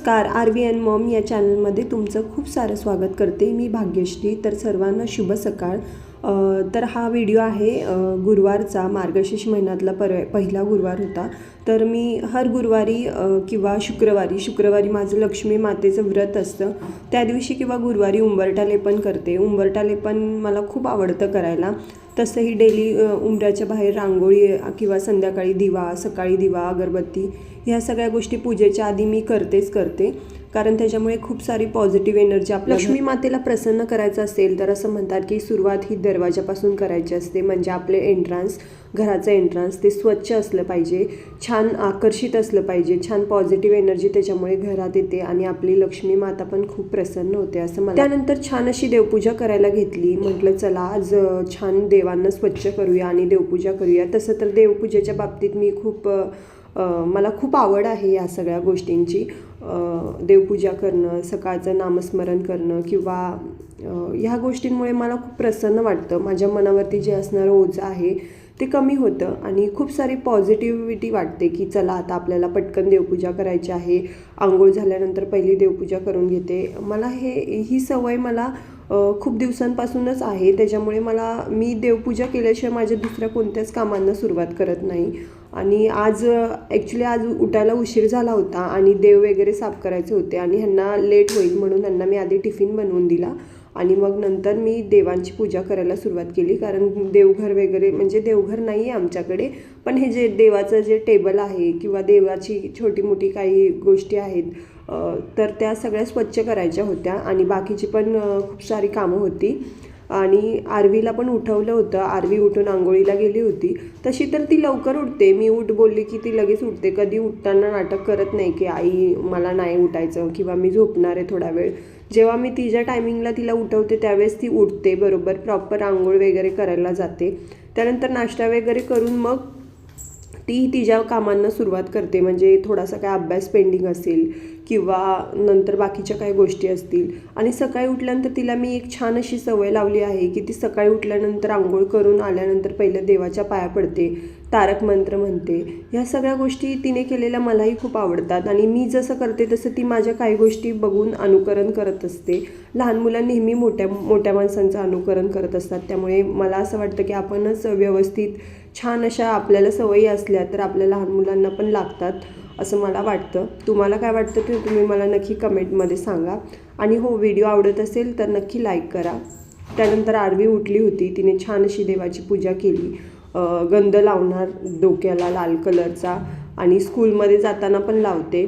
नमस्कार. R V N Maugham या चॅनलमध्ये तुमचं खूप सारं स्वागत करते. मी भाग्यश्री. तर सर्वांना शुभ सकाळ. तर हा व्हिडिओ आहे गुरुवारचा. मार्गशीर्ष महिन्यातला पर पहिला गुरुवार होता. तर मी हर गुरुवारी किंवा शुक्रवारी शुक्रवारी माझं लक्ष्मी मातेचं व्रत असतं. त्या दिवशी किंवा गुरुवारी उंबरटा लेपन करते. उंबरटा लेपन मला खूप आवडतं करायला. तसंही डेली उंबऱ्याच्या बाहेर रांगोळी किंवा संध्याकाळी दिवा सकाळी दिवा अगरबत्ती ह्या सगळ्या गोष्टी पूजेच्या आधी मी करतेच करते. कारण त्याच्यामुळे खूप सारी पॉझिटिव्ह एनर्जी आपल्या लक्ष्मी मातेला प्रसन्न करायचं असेल तर असं म्हणतात की सुरुवात ही दरवाजापासून करायची असते. म्हणजे आपले एंट्रान्स घराचं एंट्रान्स ते स्वच्छ असलं पाहिजे छान आकर्षित असलं पाहिजे छान पॉझिटिव्ह एनर्जी त्याच्यामुळे घरात येते आणि आपली लक्ष्मी माता पण खूप प्रसन्न होते असं मला त्यानंतर छान अशी देवपूजा करायला घेतली. म्हटलं चला आज छान देवांना स्वच्छ करूया आणि देवपूजा करूया. तसं तर देवपूजेच्या बाबतीत मी खूप मला खूप आवड आहे या सगळ्या गोष्टींची. देवपूजा करणं सकाळचं नामस्मरण करणं किंवा ह्या गोष्टींमुळे मला खूप प्रसन्न वाटतं. माझ्या मनावरती जे असणारं ओझं आहे ते कमी होतं आणि खूप सारी पॉझिटिव्हिटी वाटते की चला आता आपल्याला पटकन देवपूजा करायची आहे. आंघोळ झाल्यानंतर पहिली देवपूजा करून घेते. मला हे ही सवय मला खूप दिवसांपासूनच आहे. त्याच्यामुळे मला मी देवपूजा केल्याशिवाय माझ्या दुसऱ्या कोणत्याच कामांना सुरुवात करत नाही. आणि आज ॲक्च्युली आज उठायला उशीर झाला होता आणि देव वगैरे साफ करायचे होते आणि ह्यांना लेट होईल म्हणून ह्यांना मी आधी टिफिन बनवून दिला. आणि मग नंतर मी देवांची पूजा करायला सुरुवात केली. कारण देवघर वगैरे म्हणजे देवघर नाही आहे आमच्याकडे पण हे जे देवाचं जे टेबल आहे किंवा देवाची छोटी मोठी काही गोष्टी आहेत तर त्या सगळ्या स्वच्छ करायच्या होत्या. आणि बाकीची पण खूप सारी कामं होती. आणि आरवीला पण उठवलं होतं. आरवी उठून आंघोळीला गेली होती. तशी तर ती लवकर उठते. मी उठ बोलली की ती लगेच उठते. कधी उठताना नाटक करत नाही की आई मला नाही उठायचं किंवा मी झोपणार आहे थोडा वेळ. जेव्हा मी तिच्या टायमिंगला तिला उठवते त्यावेळेस ती उठते बरोबर. प्रॉपर आंघोळ वगैरे करायला जाते. त्यानंतर नाश्ता वगैरे करून मग ती तिच्या कामांना सुरुवात करते. म्हणजे थोडासा काय अभ्यास पेंडिंग असेल किंवा नंतर बाकीच्या काही गोष्टी असतील. आणि सकाळी उठल्यानंतर तिला मी एक छान अशी सवय लावली आहे की ती सकाळी उठल्यानंतर आंघोळ करून आल्यानंतर पहिलं देवाच्या पाया पडते तारक मंत्र म्हणते. ह्या सगळ्या गोष्टी तिने केलेल्या मलाही खूप आवडतात. आणि मी जसं करते तसं ती माझ्या काही गोष्टी बघून अनुकरण करत असते. लहान मुलं नेहमी मोठ्या मोठ्या माणसांचं अनुकरण करत असतात. त्यामुळे मला असं वाटतं की आपणच व्यवस्थित छान अशा आपल्याला सवयी असल्या तर आपल्या लहान मुलांना पण लागतात असं मला वाटतं. तुम्हाला काय वाटतं ते तुम्ही मला नक्की कमेंटमध्ये सांगा. आणि हो व्हिडिओ आवडत असेल तर नक्की लाईक करा. त्यानंतर आरवी उठली होती तिने छान अशी देवाची पूजा केली. गंध लावणार डोक्याला लाल कलरचा आणि स्कूलमध्ये जाताना पण लावते.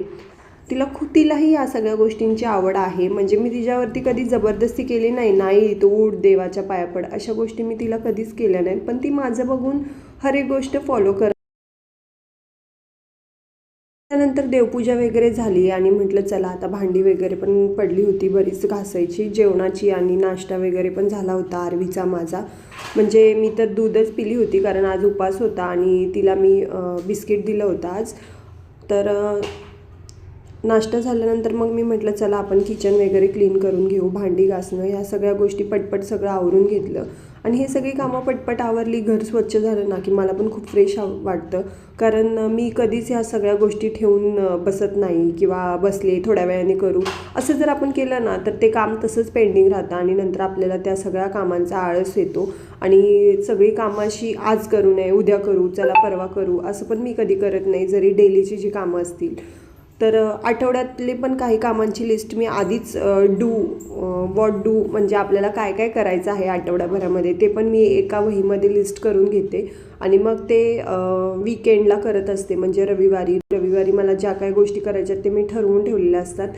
तिला खूप तिलाही या सगळ्या गोष्टींची आवड आहे. म्हणजे मी तिच्यावरती कधी जबरदस्ती केली नाही नाही तू उठ देवाच्या पाया पड. अशा गोष्टी मी तिला कधीच केल्या नाहीत. पण ती माझं बघून हर एक गोष्ट फॉलो कर त्यानंतर देवपूजा वगैरे झाली आणि म्हटलं चला आता भांडी वगैरे पण पडली होती बरीच घासायची. जेवणाची आणि नाश्ता वगैरे पण झाला होता आरवीचा माझा. म्हणजे मी तर दूधच पिली होती कारण आज उपास होता आणि तिला मी बिस्किट दिलं होतं आज. तर नाश्ता झाल्यानंतर मग मी म्हटलं चला आपण किचन वगैरे क्लीन करून घेऊ भांडी घासणं ह्या सगळ्या गोष्टी पटपट सगळं आवरून घेतलं. आणि हे सगळी कामं पटपट आवरली घर स्वच्छ झालं ना की मला पण खूप फ्रेश वाटतं. कारण मी कधीच ह्या सगळ्या गोष्टी ठेवून बसत नाही किंवा बसले थोड्या वेळाने करू. असं जर आपण केलं ना तर ते काम तसंच पेंडिंग राहतं आणि नंतर आपल्याला त्या सगळ्या कामांचा आळस येतो. आणि सगळी कामाशी आज करू नये उद्या करू चला परवा करू असं पण मी कधी करत नाही. जरी डेलीची जी कामं असतील तर आठवड्यातले पण काही कामांची लिस्ट मी आधीच डू वॉट डू म्हणजे आपल्याला काय काय करायचं आहे आठवड्याभरामध्ये ते पण मी एका वहीमध्ये लिस्ट करून घेते. आणि मग ते वीकेंडला करत असते. म्हणजे रविवारी रविवारी मला ज्या काही गोष्टी करायच्या आहेत ते मी ठरवून ठेवलेल्या असतात.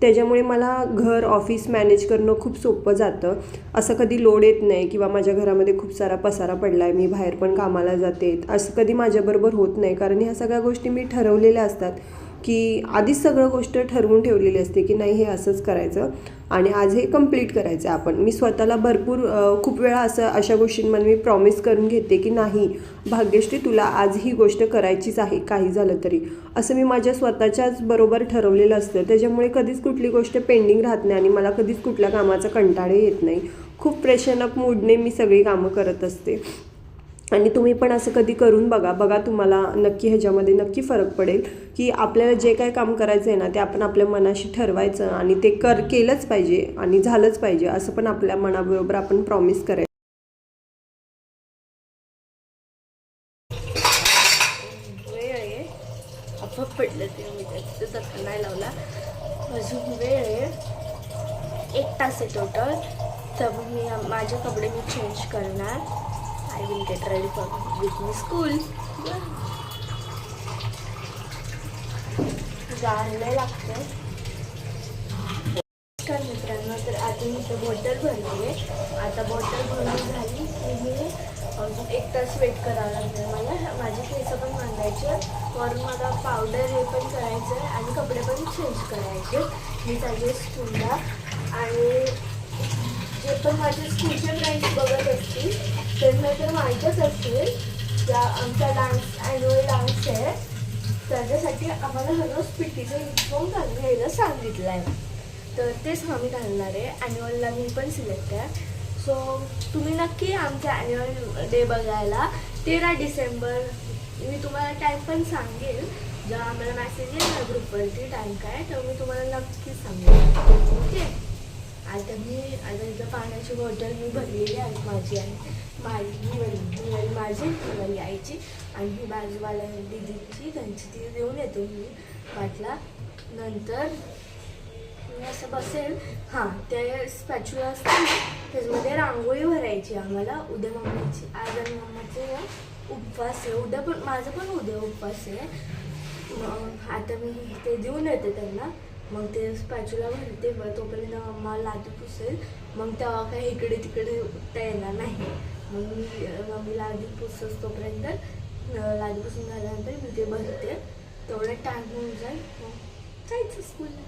त्याच्यामुळे मला घर ऑफिस मॅनेज करणं खूप सोपं जातं. असं कधी लोड येत नाही किंवा माझ्या घरामध्ये खूप सारा पसारा पडला आहे मी बाहेर पण कामाला जाते. असं कधी माझ्याबरोबर होत नाही. कारण ह्या सगळ्या गोष्टी मी ठरवलेल्या असतात. की आधीच सगळं गोष्ट ठरवून ठेवलेली असते की नाही हे असंच करायचं आणि आज हे कंप्लीट करायचं आहे आपण. मी स्वतःला भरपूर खूप वेळा असं अशा गोष्टींमध्ये मी प्रॉमिस करून घेते की नाही भाग्यश्री तुला आज ही गोष्ट करायचीच आहे काही झालं तरी. असं मी माझ्या स्वतःच्याच बरोबर ठरवलेलं असतं. त्याच्यामुळे कधीच कुठली गोष्ट पेंडिंग राहत नाही आणि मला कधीच कुठल्या कामाचा कंटाळे येत नाही. खूप प्रेशन अप मूडने मी सगळी कामं करत असते. आणि तुम्ही पण असं कधी करून बघा बघा तुम्हाला नक्की ह्याच्यामध्ये नक्की फरक पडेल की आपल्याला जे काय काम करायचं आहे ना ते आपण आपल्या मनाशी ठरवायचं आणि ते कर केलंच पाहिजे आणि झालंच पाहिजे असं पण आपल्या मनाबरोबर आपण प्रॉमिस करायचं. वेळ आहे. पडलं ते मी त्याचा धक्का नाही लावला. अजून वेळ आहे. एक तास आहे टोटल तर मी माझे कपडे मी चेंज करणार. I will get ready for with me school जायला लागतं. नमस्कार मित्रांनो तर आता मी इथं बॉटल भरली आहे. आता बॉटल भरून झाली की मी एक तास वेट करावं लागणार मला. माझे केस पण बांधायचे वरून मला पावडर हे पण करायचं आहे आणि कपडे पण चेंज करायचे मी चालले स्कूलला आणि जे पण माझे स्कूलचे फ्रेंड्स बघत असतील त्यांना तर माहीतच असतील. त्या आमचा डान्स ॲन्युअल डान्स आहे. त्याच्यासाठी आम्हाला हररोज पी टीचं युनिफॉर्म घालून घ्यायला सांगितलं आहे तर तेच आम्ही घालणार आहे. ॲन्युअलला मी पण सिलेक्ट आहे. सो तुम्ही नक्की आमचा ॲन्युअल डे बघायला तेरा डिसेंबर मी तुम्हाला टाईम पण सांगेल. जेव्हा आम्हाला मेसेज येईल ना ग्रुपवरती टाईम काय तर मी तुम्हाला नक्की सांगेल. ओके आता मी आता इथं पाण्याची बॉटल मी भरलेली आहे माझी आहे. माझी माझी माझी आईची आणि ही बाजूवाल्या दिदीची त्यांची ती देऊन येतो मी पाटला नंतर मी असं बसेल. हां ते स्पॅच्युला असतं त्याच्यामध्ये रांगोळी भरायची आम्हाला उद्या मम्मीची आज आणि मम्माचे उपवास आहे. उद्या पण माझं पण उद्या उपवास आहे. मग आता मी ते देऊन येते त्यांना. मग ते स्पॅच्युला भरते मग तोपर्यंत मम्मा लादी पुसेल. मग तेव्हा काही इकडे तिकडे उठता येणार नाही. मग मी मम्मीला आधी पुसस तोपर्यंत लादी पुसून झाल्यानंतर मी ते भरते. तेवढं टाईम होऊन जाईल. मग जायचं स्कूलला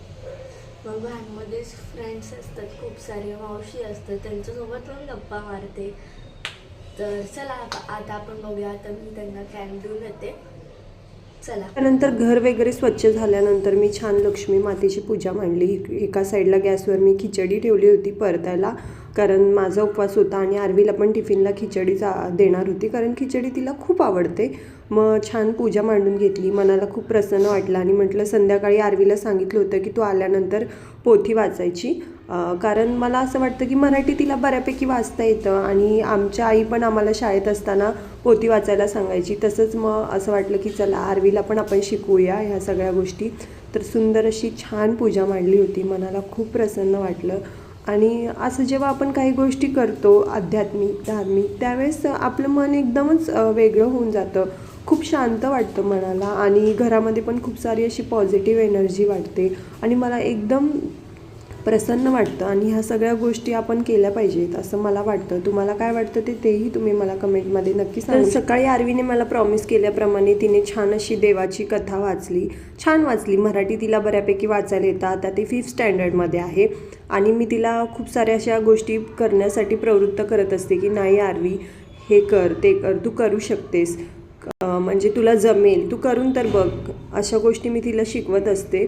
मग व्हॅनमध्ये फ्रेंड्स असतात खूप सारे मावशी असतात. त्यांच्यासोबत पण गप्पा मारते. तर चला आता आता आपण बघूया. आता मी त्यांना कॅन देऊन येते चला. त्यानंतर घर वगैरे स्वच्छ झाल्यानंतर मी छान लक्ष्मी मातेची पूजा मांडली. एका साईडला गॅसवर मी खिचडी ठेवली होती. परतायला कारण माझा उपवास होता आणि आरवीला पण टिफिनला खिचडी जा देणार होती कारण खिचडी तिला खूप आवडते. मग छान पूजा मांडून घेतली. मनाला खूप प्रसन्न वाटलं आणि म्हटलं संध्याकाळी आरवीला सांगितलं होतं की तू आल्यानंतर पोथी वाचायची. कारण मला असं वाटतं की मराठी तिला बऱ्यापैकी वाचता येतं आणि आमच्या आई पण आम्हाला शाळेत असताना पोथी वाचायला सांगायची. तसंच मग असं वाटलं की चला आरवीला पण आपण शिकूया ह्या सगळ्या गोष्टी. तर सुंदर अशी छान पूजा मांडली होती. मनाला खूप प्रसन्न वाटलं. आणि असं जेव्हा आपण काही गोष्टी करतो आध्यात्मिक धार्मिक त्यावेळेस आपलं मन एकदमच वेगळं होऊन जातं. खूप शांत वाटतं मनाला आणि घरामध्ये पण खूप सारी अशी पॉझिटिव्ह एनर्जी वाटते आणि मला एकदम प्रसन्न वाटतं आणि ह्या सगळ्या गोष्टी आपण केल्या पाहिजेत असं मला वाटतं. तुम्हाला काय वाटतं ते तेही तुम्ही मला कमेंटमध्ये नक्की सांगा सकाळी आरवीने मला प्रॉमिस केल्याप्रमाणे तिने छान अशी देवाची कथा वाचली. छान वाचली. मराठी तिला बऱ्यापैकी वाचायला येतं आता ती फिफ्थ स्टँडर्डमध्ये आहे. आणि मी तिला खूप साऱ्या अशा गोष्टी करण्यासाठी प्रवृत्त करत असते की नाही आरवी हे कर ते कर तू करू शकतेस. म्हणजे तुला जमेल. तू करून तर बघ. अशा गोष्टी मी तिला शिकवत असते.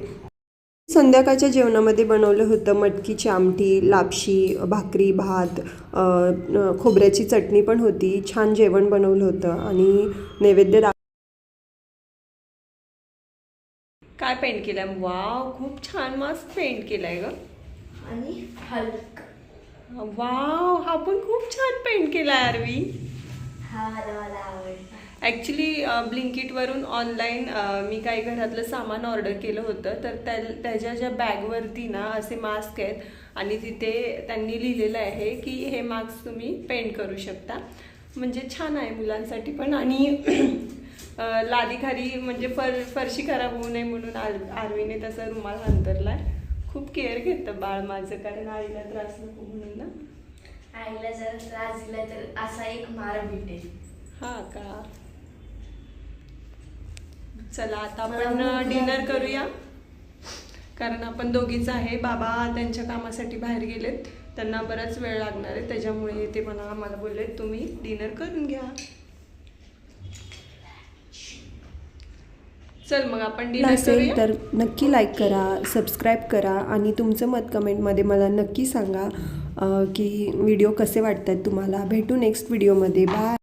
संध्याकाळच्या जेवणामध्ये बनवलं होतं मटकीची आमटी लापशी भाकरी भात खोबऱ्याची चटणी पण होती. छान जेवण बनवलं होतं आणि नैवेद्य दा काय पेंट केलाय? वाव खूप छान मस्त पेंट केलाय ग. आणि हल्क. वाव हा पण खूप छान पेंट केलाय आरवी हा मला मला आवडतं. ॲक्च्युली ब्लिंकिटवरून ऑनलाईन मी काही घरातलं सामान ऑर्डर केलं होतं. तर त्या त्याच्या ज्या बॅगवरती ना असे मास्क आहेत आणि तिथे त्यांनी लिहिलेलं आहे की हे मास्क तुम्ही पेंट करू शकता. म्हणजे छान आहे मुलांसाठी पण. आणि अ, लादीखाली म्हणजे फर फरशी खराब होऊ नये म्हणून आर आरवीने तसा रुमाल अंतरलाय. खूप केअर घेतं बाळ माझं कारण आईला त्रास नको म्हणून ना. आईला जर त्रास दिला तर असा एक मार भेटेल. हा का? चला आता आपण डिनर. करूया. कारण आपण दोघीच आहे बाबा त्यांच्या कामासाठी बाहेर गेलेत. त्यांना बराच वेळ लागणार आहे त्याच्यामुळे ते मला आम्हाला बोलले तुम्ही डिनर करून घ्या. चल मग आपण डिनर करूया. तर नक्की लाईक करा सबस्क्राईब करा आणि तुमचं मत कमेंटमध्ये मला नक्की सांगा की व्हिडिओ कसे वाटतात तुम्हाला. भेटू नेक्स्ट व्हिडिओमध्ये बाय